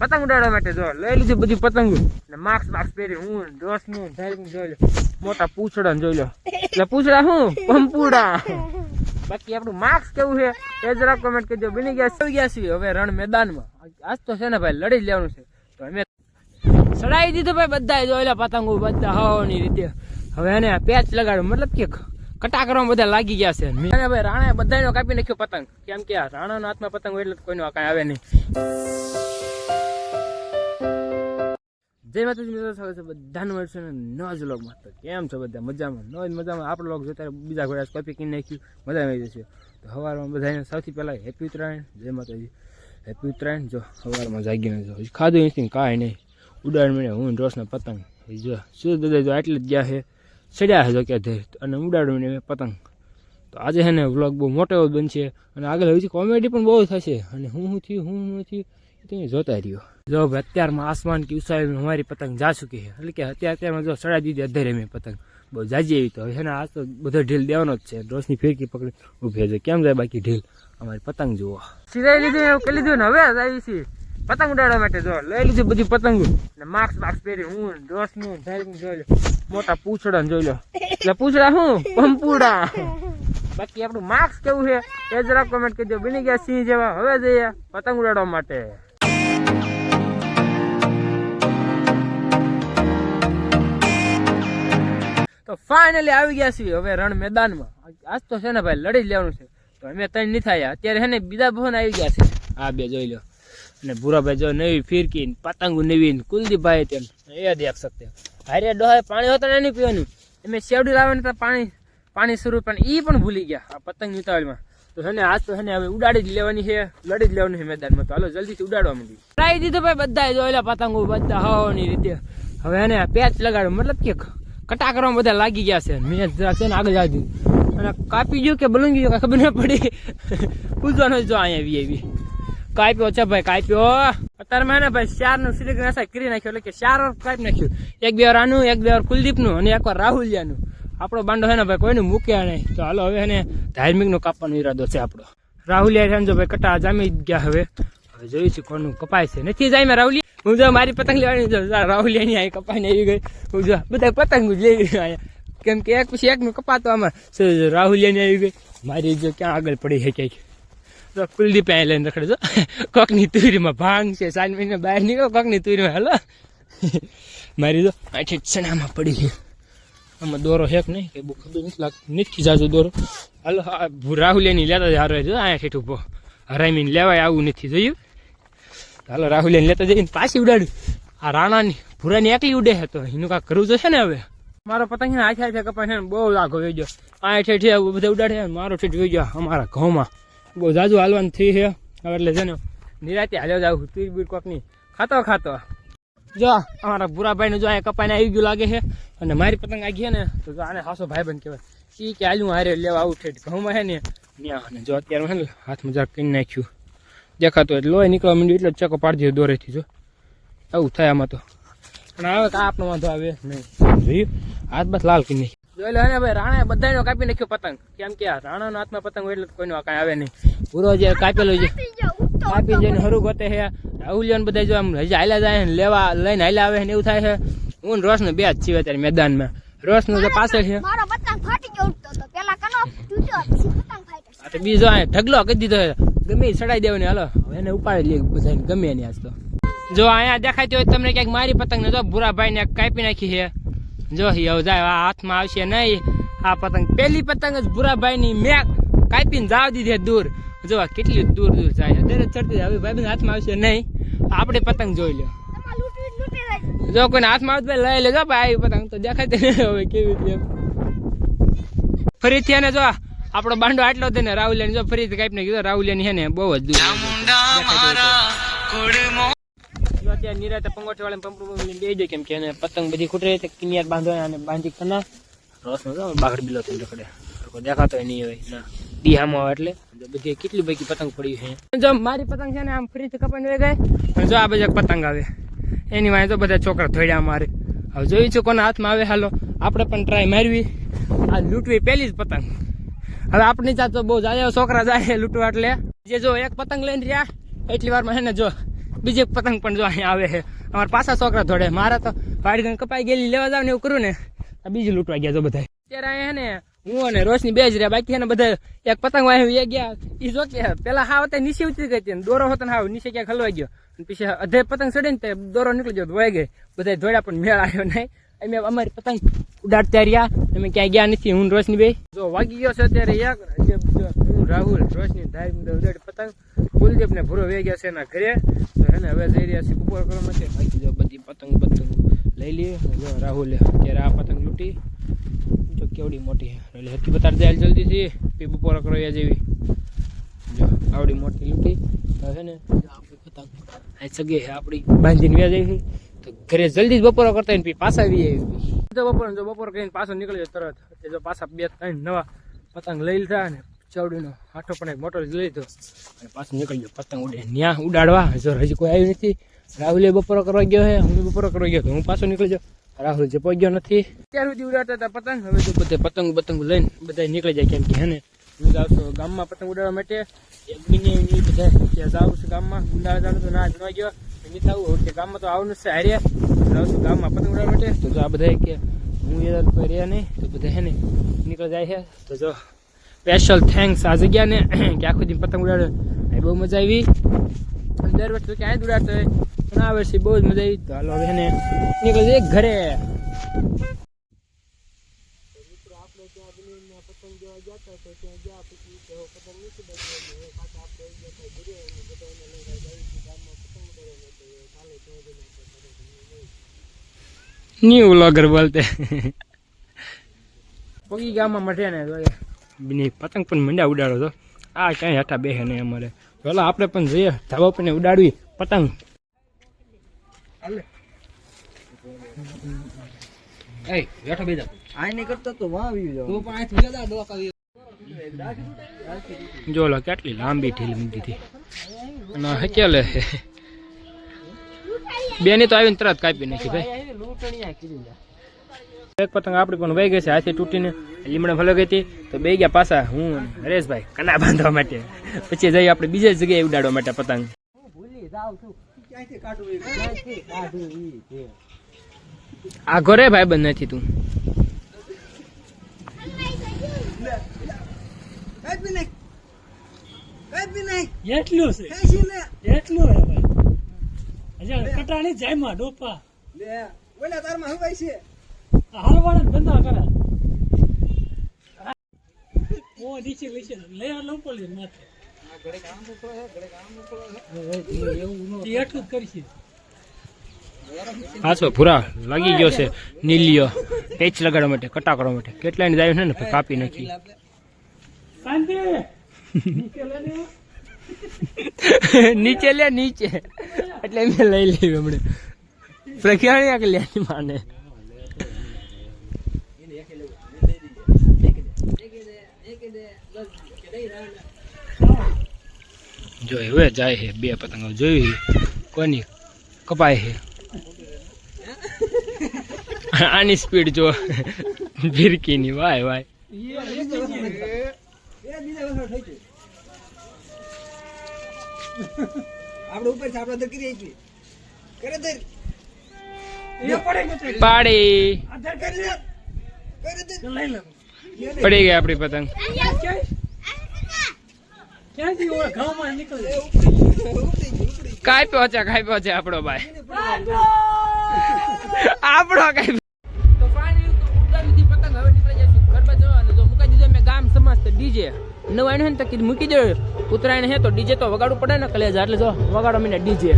પતંગ ઉડાડવા માટે જો, લઈ લીધી બધી પતંગો. ને માસ્ક માસ્ક પહેરી, હું રોશનું ધારી જોઈ લો મોટા પૂછડા જોઈ લો એટલે પૂછડા શું? પંપુડા. બાકી આપણું માર્ક્સ કેવું છે, એ જરા કોમેન્ટ કરજો. બની ગયા સૌ ગયા છીએ હવે રણ મેદાનમાં. આજ તો છે ને ભાઈ, લડી જ લેવાનું છે. તો અમે સડાઈ દીધું ભાઈ બધા જોયેલા પતંગો બધા હવાની રીતે. હવે એને પેચ લગાડ્યો મતલબ કે કટા કરવામાં બધા લાગી ગયા છે. અને ભાઈ રાણાએ બધાનો કાપી નાખ્યો પતંગ. કેમ કે રાણાનો હાથમાં પતંગ હોય એટલે કોઈનો કાંઈ આવે નહીં. જય માતાજી મિત્રો, સ્વાગત છે બધાનું મળશે ને ન જ વ્લોગમાં તો કેમ છો બધા? મજામાં? ન જ મજામાં? આપણો લોગ જોતા. બીજા ઘોડા કોપી કરી નાખ્યું, મજા આવી જશે. તો સવારમાં બધાને સૌથી પહેલાં હેપી ઉત્તરાયણ. જય માતાજી. હેપી ઉત્તરાયણ. જો સવારમાં જાગીને જો. ખાધું નથી કાંઈ નહીં. ઉડાડ મળે હું ને પતંગ. જો, શું દાદા જો આટલે જ ગયા છે ચડ્યા છે જો કે ધેર અને ઉડાડ મળે પતંગ. તો આજે છે ને વ્લોગ બહુ મોટો બનશે. અને આગળ હજી કોમેડી પણ બહુ થશે. અને હું હું થયું, હું હું થયું તમે જોતા રહ્યો? જો અત્યારમાં આસમાન કે ઉસાઈ અમારી પતંગ જા ચૂકી છે. એટલે કે અત્યારે અત્યારમાં જો સડા દીધી અધેરે મેં પતંગ. બહુ જાજી એવી તો. હવે આજ તો બધો ઢીલ દેવાનો જ છે. રોશની ફિરકી પકડી ઊભી છે. કેમ જાય બાકી ઢીલ? અમારી પતંગ જુઓ. સિરાઈ લીધું, એવું કરી લીધું ને હવે આવી છે. પતંગ ઉડાડવા માટે જો, લઈ લીધી બધી પતંગો. ને માસ્ક માસ્ક પહેરી, હું રોશનું ધાર્મિક જોઈ લો મોટા પૂછડા જોઈ લો એટલે પૂછડા શું પંપુડા. બાકી આપણું માર્ક્સ કેવું છે? એ જરા કોમેન્ટ કરજો બની ગયા સિંહ જેવા. હવે જઈએ પતંગ ઉડાડવા માટે. તો ફાઇનલી આવી ગયા છીએ હવે રણ મેદાનમાં. આજ તો છે ને ભાઈ લડી જ લેવાનું છે. તો અમે ત્રણ નહીં થયા. અત્યારે છે ને બીજા ભવન આવી ગયા છે. આ બે જોઈ લો. અને ભૂરાભાઈ જો નવી ફિરકી પતંગો નવી કુલદીપભાઈ તેમ. એ દેખ શકતે હારે ડોહાય પાણી હોતા નહીં પીવાનું. અમે શેવડી લાવવાની તો પાણી પાણી શરૂ પણ એ પણ ભૂલી ગયા આ પતંગ ઉતાવળમાં. તો છે ને આજ તો છે ને હવે ઉડાડી જ લેવાની છે, લડી જ લેવાનું છે મેદાનમાં. તો હાલો જલ્દીથી ઉડાડવા માંડી ટ્રાય દીધું ભાઈ બધા જોયેલા પતંગો બધા હવાની રીતે. હવે એને પેચ લગાડ્યો મતલબ કે કટા કરવામાં બધા લાગી ગયા છે. મેં જરાક છે ને આગળ જાવી અને કાપી ગયો કે બલૂંગી ગયો ખબર ના પડી. પૂછવાનો જો અહીંયા આવી આવી. કાપ્યો છે ભાઈ, કાપ્યો. અત્યારે મેં ભાઈ ચારનું નાસા કરી નાખ્યો, એટલે કે ચાર વાર કાપી નાખ્યું. એક બે વાર આનું, એક બે વાર કુલદીપનું, અને એક વાર રાહુલિયાનું. આપણો બાંડો છે ને ભાઈ, કોઈનું મૂક્યા નહીં. તો હાલો હવે એને ધાર્મિકનો કાપવાનો ઈરાદો છે આપણો. રાહુલિયા છે ને જો ભાઈ, કટા જામી ગયા હવે. હવે જોયું છું કોનું કપાય છે. નથી જાય મેં રાહુલિયા? હું જો મારી પતંગ લેવાની જો રાહુલિયાની આવી કપાઈને આવી ગઈ. હું જો બધા પતંગ જ ગઈ અહીંયા. કેમ કે એક પછી એકનું કપાતો આમાં. રાહુલિયાની આવી ગઈ. મારી જો ક્યાં આગળ પડી છે ક્યાંક. તો કુલદીપ અહીં લઈને રખડે છો. કોકની તુરીમાં ભાંગ છે. સાંજ મહિને બહાર નીકળો, કોકની તુરીમાં. હાલો. મારી જો આઠી ચણામાં પડી છે આમાં દોરો હેક નહીં? કે બહુ ખબર નથી લાગતું. નથી જાજો દોરો. હાલો હા રાહુલિયાની લેતા જ હારો અહીંયા ઠેઠ ઊભો હરામીને લેવાય, આવું નથી જોયું. હાલો એને લેતા જઈને પાછી ઉડાડ્યું. આ રાણાની ભૂરાની એકલી ઉડે છે, તો એનું કાંઈક કરવું જશે ને હવે? મારો પતંગ ને, આખે આખે કપાય છે બહુ લાગો વહી ગયો. આ ઠેઠ બધા ઉડાડે મારો ઠેઠ વહી ગયો, અમારા ઘઉંમાં. બહુ જાજુ હાલવાનું થઈ છે. હવે એટલે છે ને, નિરાતે હાલ્યો જાવ તીર બીર કોકની. ખાતો ખાતો. જો, અમારા ભૂરાભાઈ નું જો અહીંયા કપાઈને આવી ગયું લાગે છે, અને મારી પતંગ આગી છે ને, તો જો આને હાસો ભાઈ બંધ કહેવાય. એ કે આલું હારે લેવા આવું ઠેઠ. ઘઉંમાં છે ને ત્યાં અને જો અત્યારે હાથમાં જરાક કરી નાખ્યું. દેખાતું એટલે લોહી નીકળવા માંડ્યું એટલે જ ચકો પાડી દીધો દોરેથી જો. આવું થાય આમાં તો. પણ આવે કા આપણો વાંધો આવે નહીં. જોયું હાથ બસ લાલ કે નહીં જોઈ લો ભાઈ રાણાએ બધાનો કાપી નાખ્યો પતંગ. કેમ કે આ રાણાનો હાથમાં પતંગ હોય એટલે કોઈનો કાંઈ આવે નહીં. પૂરો જે કાપેલો છે. કાપી જઈને હરું ગોતે છે રાહુલિયાને બધા જો આમ હજી હાલ્યા જાય ને લેવા લઈને હાલ્યા આવે ને એવું થાય છે હું ને રોશને બે જ છીએ અત્યારે મેદાનમાં. રોશનું જે પાછળ છે. મારો પતંગ ફાટી ગયો ઉડતો તો. પેલા કનો તૂટ્યો પછી પતંગ ફાટ્યો આ તો બીજો ઢગલો કરી દીધો છે. ગમે ચડાઈ દેવાની હાલો. એને ઉપાડી લઈએ બધાને ગમે એની આજ તો. જો અહીંયા દેખાતી હોય તમને ક્યાંક મારી પતંગ જો ભૂરાભાઈ ને કાપી નાખી છે. જો હવે જાય આ હાથમાં આવશે નહીં. આ પતંગ પેલી પતંગ જ ભૂરાભાઈ ની મેં કાપીને જાવ દીધી દૂર. જો કેટલી દૂર દૂર જાય દરેક ચડતી. હવે ભાઈ હાથમાં આવશે નહીં. આપણે પતંગ જોઈ લો જો કોઈને હાથમાં આવતું લઈ લેજો ભાઈ પતંગ તો દેખાતી હવે કેવી રીતે ફરીથી એને જો આપણો બાંડો આટલો હતો ને રાહુલ જો ફરીથી ને કીધું રાહુલ છે ને બહુ જ અત્યારે નિરાતે પંગોઠી વાળા પંપ બે જાય કેમ કે એને પતંગ બધી ખૂટે છે કિનિયાર બાંધો અને બાંધી કના રસનો જો બાગડ બિલો થઈ રખડે. દેખાતો નહીં હોય ના. દિહામાં આવે એટલે. બધી કેટલી બધી પતંગ પડી છે. જો મારી પતંગ છે ને આમ ફ્રીજ કપાઈ વહી ગઈ. જો આ બધા પતંગ આવે. એની વાંહે તો બધા છોકરા થોડ્યા મારે. હવે જોયું છું કોના હાથમાં આવે હાલો. આપણે પણ ટ્રાય મારવી. આ લૂંટવી પહેલી જ પતંગ. હવે આપણી ચાત તો બહુ જાય છોકરા જાય લૂંટવા એટલે જે જો એક પતંગ લઈને રહ્યા, એટલી વારમાં છે જો બીજી એક પતંગ પણ જો અહીંયા આવે છે. અમારા પાછા છોકરા થોડે મારા તો વાડી કપાઈ ગયેલી, લેવા જાવ ને એવું કરું ને બીજી લૂંટવા ગયા જો બધા અત્યારે અહીંયા ને હું અને રોશની બે જ રહ્યા. બાકી એને બધા એક પતંગ વાય ગયા. એ જો કે પેલા હાવ તે નીચે ઉતરી ગઈ હતી દોરો હતો ને હાવ નીચે ક્યાંક હલવાઈ ગયો. પછી અધે પતંગ ચડી ને દોરો નીકળી ગયો, વહી ગઈ. બધા જોડ્યા પણ મેળ આવ્યો નહીં. અમે અમારી પતંગ ઉડાડતા રહ્યા. અમે ક્યાંય ગયા નથી હું રોશની બે. જો વાગી ગયો છે અત્યારે એક હું રાહુલ રોશની ધારી ઉડાડી પતંગ. કુલદીપ ને ભૂરો વહી ગયા છે એના ઘરે. તો એને હવે જઈ રહ્યા છે બપોર કરવા માટે. બાકી જો બધી પતંગ પતંગ લઈ લઈએ. જો રાહુલે અત્યારે આ પતંગ લૂંટી. જો કેવડી મોટી એટલે હરકી બતાડ દે જલ્દીથી પી બપોર કરો એ જેવી. જો આવડી મોટી લૂંટી. તો છે ને આપણી પતંગ. આ સગે આપણી બાંધીને વ્યા જાય છે. તો ઘરે જલ્દી જ બપોરો કરતા હોય ને પછી આવી આવી તો બપોર જો બપોર કરીને પાછો નીકળી જાય તરત. એ જો પાછા બે ત્રણ નવા પતંગ લઈ લીધા અને ચાવડીનો હાથો પણ એક મોટો લઈ લીધો. અને પાછો નીકળી ગયો પતંગ ઉડે ન્યા ઉડાડવા. જો હજી કોઈ આવ્યું નથી. રાહુલે બપોરો કરવા ગયો હે હું બપોરો કરવા ગયો તો હું પાછો નીકળી જાઉં. રાહુલ જે પહોંચ્યો નથી. ત્યાર સુધી ઉડાડતા હતા પતંગ. હવે તો બધે પતંગ પતંગ લઈને બધા નીકળી જાય કેમ કે હે ને હું જાઉં છું ગામમાં પતંગ ઉડાડવા માટે. એક મહિને બધા ત્યાં જાઉં છું ગામમાં ગુંડાળા જાઉં તો ના જવા ગયો. નહીં આવું કે ગામમાં તો આવવાનું છે જાઉં છું ગામમાં પતંગ ઉડાડવા માટે. તો જો આ બધા કે હું યાર કોઈ રહ્યા નહીં તો બધા હે ને નીકળી જાય છે તો જો સ્પેશિયલ થેન્ક્સ આ જગ્યાને કે આખો દી પતંગ ઉડાડે એ બહુ મજા આવી. દર વર્ષે ક્યાંય જ ઉડાડતો હોય. પણ આ વર્ષે બહુ જ મજા આવી. તો હાલો હવે ને નીકળી જઈએ ઘરે. ન્યુ વ્લોગર બોલતે. પોગી ગામમાં મઠે ને જોઈએ બીની પતંગ પણ મંડ્યા ઉડાડો તો આ ક્યાંય હેઠા બેસે નહીં અમારે. ચાલો આપણે પણ જઈએ ધાબા પર ને ઉડાડવી પતંગ. એ બેઠો બેજા આઈ નહીં કરતો તો વાં આવી જાવ તું પણ અહીંથી બેજા ડોકા જો લો કેટલી લાંબી ઢીલ મૂકી હતી. અને હકેલે. બેની તો આવીને તરત કાપી નાખી ભાઈ. એક પતંગ આપણી પણ વહી ગઈ છે. હાથી તૂટીને લીમડા ફલો ગઈ હતી તો બે ગયા પાછા હું હરેશભાઈ કના બાંધવા માટે. પછી જઈ આપણે બીજી જગ્યાએ ઉડાડવા માટે પતંગ. આ ઘરે ભાઈ બંધ નથી તું. એટલું છે. એટલું હે ભાઈ. હજી કટાણી જાયમાં ડોપા. હાલવાળા ધંધા કરે. ઓ નીચે નીચે લઈ આ પડી માથે. ઈ એટલું જ કરીશ. હાચો ભૂરા લાગી ગયો છે નીલિયો. પેચ લગાડવા માટે કટા કરવા માટે કેટલાની જાય છે ને કાપી નાખી. નીચે લે નીચે. એટલે મેં લઈ લેવી હમણે. પ્રખ્યાણી આ લે માને. જો હવે જાય છે બે પતંગો જોઈ કોની કપાય છે આની સ્પીડ જો ભીરકીની વાય વાય. આપણે ઉપર આપણે કરે એ પડે પાડી. ગઈ આપડી પતંગ. કાઈ પહોંચ્યા કાઈ પહોંચ્યા આપણો ભાઈ. આપડો કાઈ તો ફાઇનલી તો દીધી પતંગ હવે નીકળી જશે ઘર પર જો મુકાઈ દીધો મેં ગામ સમજતે ડીજે. નવાઈને હે ને તો કીધું મૂકી દે ઉત્તરાયણ હે તો ડીજે તો વગાડવું પડે ને કલેજા. એટલે જો વગાડો મને ડીજે.